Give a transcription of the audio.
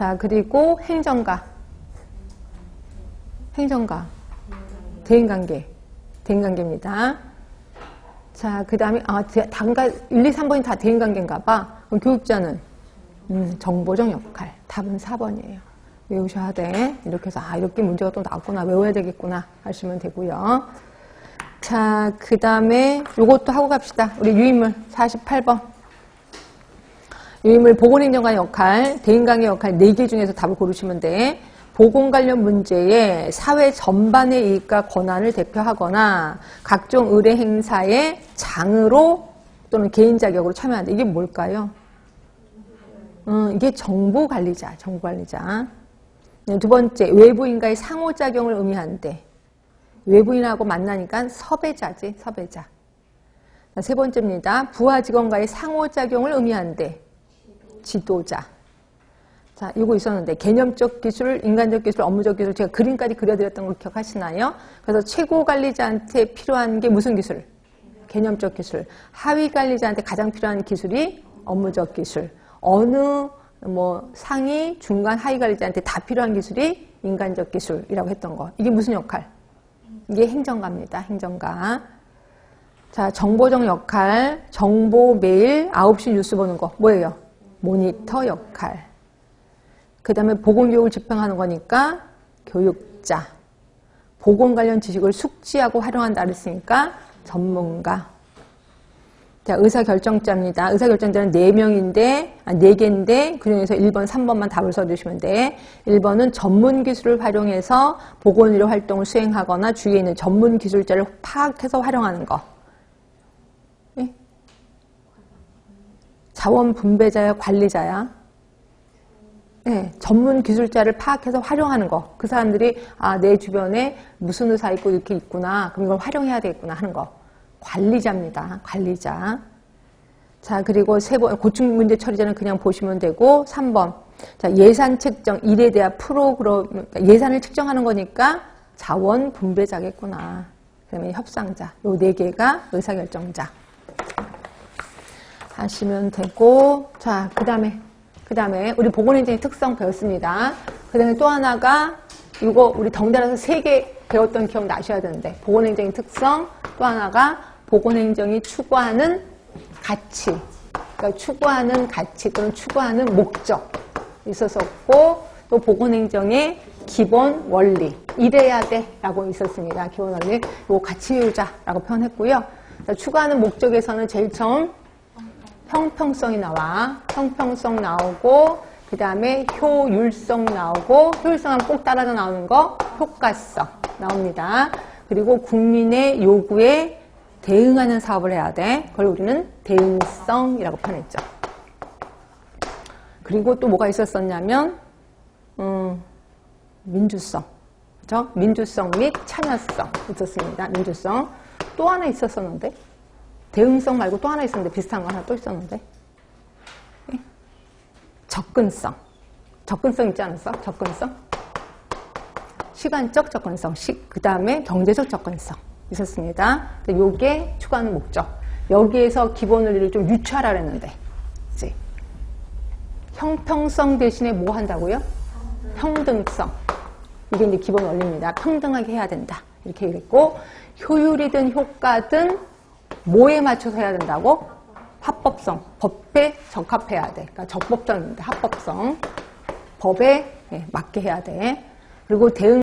자, 그리고 행정가. 행정가. 대인관계. 대인관계입니다. 자, 그 다음에, 아, 단가, 1, 2, 3번이 다 대인관계인가 봐. 그럼 교육자는, 음, 정보적 역할. 답은 4번이에요. 외우셔야 돼. 이렇게 해서, 아, 이렇게 문제가 또 나왔구나. 외워야 되겠구나. 하시면 되고요. 자, 그 다음에 요것도 하고 갑시다. 우리 유인물 48번. 유인물 보건행정관의 역할, 대인관계 역할 4개 중에서 답을 고르시면 돼. 보건 관련 문제에 사회 전반의 이익과 권한을 대표하거나 각종 의뢰 행사에 장으로 또는 개인 자격으로 참여한다. 이게 뭘까요? 음, 이게 정보 관리자, 정보 관리자. 네, 두 번째, 외부인과의 상호작용을 의미하는데 외부인하고 만나니까 섭외자지, 섭외자. 세 번째입니다. 부하 직원과의 상호작용을 의미하는데 지도자. 자, 이거 있었는데 개념적 기술, 인간적 기술, 업무적 기술 제가 그림까지 그려드렸던 걸 기억하시나요? 그래서 최고 관리자한테 필요한 게 무슨 기술? 개념적 기술. 하위 관리자한테 가장 필요한 기술이 업무적 기술. 어느 뭐 상위, 중간, 하위 관리자한테 다 필요한 기술이 인간적 기술이라고 했던 거. 이게 무슨 역할? 이게 행정가입니다. 행정가. 자, 정보적 역할, 정보 매일 9시 뉴스 보는 거 뭐예요? 모니터 역할. 그 다음에 보건교육을 집행하는 거니까 교육자. 보건 관련 지식을 숙지하고 활용한다 그랬으니까 전문가. 자, 의사결정자입니다. 의사결정자는 4명인데, 아, 4개인데, 그 중에서 1번, 3번만 답을 써주시면 돼. 1번은 전문 기술을 활용해서 보건의료 활동을 수행하거나 주위에 있는 전문 기술자를 파악해서 활용하는 거. 자원 분배자야, 관리자야? 네, 전문 기술자를 파악해서 활용하는 거. 그 사람들이, 아, 내 주변에 무슨 의사 있고 이렇게 있구나. 그럼 이걸 활용해야 되겠구나 하는 거. 관리자입니다. 관리자. 자, 그리고 세 번, 고충 문제 처리자는 그냥 보시면 되고, 3번. 자, 예산 책정, 일에 대한 프로그램, 예산을 측정하는 거니까 자원 분배자겠구나. 그 다음에 협상자. 요 네 개가 의사결정자. 하시면 되고, 자, 그 다음에, 그 다음에 우리 보건행정의 특성 배웠습니다. 그 다음에 또 하나가 이거 우리 덩달아서 세 개 배웠던 기억 나셔야 되는데 보건행정의 특성 또 하나가 보건행정이 추구하는 가치 그러니까 추구하는 가치 또는 추구하는 목적 있었었고 또 보건행정의 기본 원리 이래야 돼 라고 있었습니다. 기본 원리 이거 같이 외우자 라고 표현했고요. 추구하는 목적에서는 제일 처음 형평성이 나와. 형평성 나오고 그 다음에 효율성 나오고 효율성은 꼭 따라서 나오는 거 효과성 나옵니다. 그리고 국민의 요구에 대응하는 사업을 해야 돼. 그걸 우리는 대응성이라고 표현했죠. 그리고 또 뭐가 있었었냐면 음, 민주성. 그죠? 민주성 및 참여성 있었습니다. 민주성. 또 하나 있었었는데 대응성 말고 또 하나 있었는데 비슷한 거 하나 또 있었는데. 예? 접근성. 접근성 있지 않았어? 접근성? 시간적 접근성. 그 다음에 경제적 접근성 있었습니다. 요게 추구하는 목적. 여기에서 기본 원리를 좀 유추하라 그랬는데 이제. 형평성 대신에 뭐 한다고요? 평등성. 이게 이제 기본 원리입니다. 평등하게 해야 된다. 이렇게 얘기했고 효율이든 효과든 뭐에 맞춰서 해야 된다고? 합법성, 법에 적합해야 돼. 그러니까 적법성입니다. 합법성. 법에 예, 맞게 해야 돼. 그리고 대응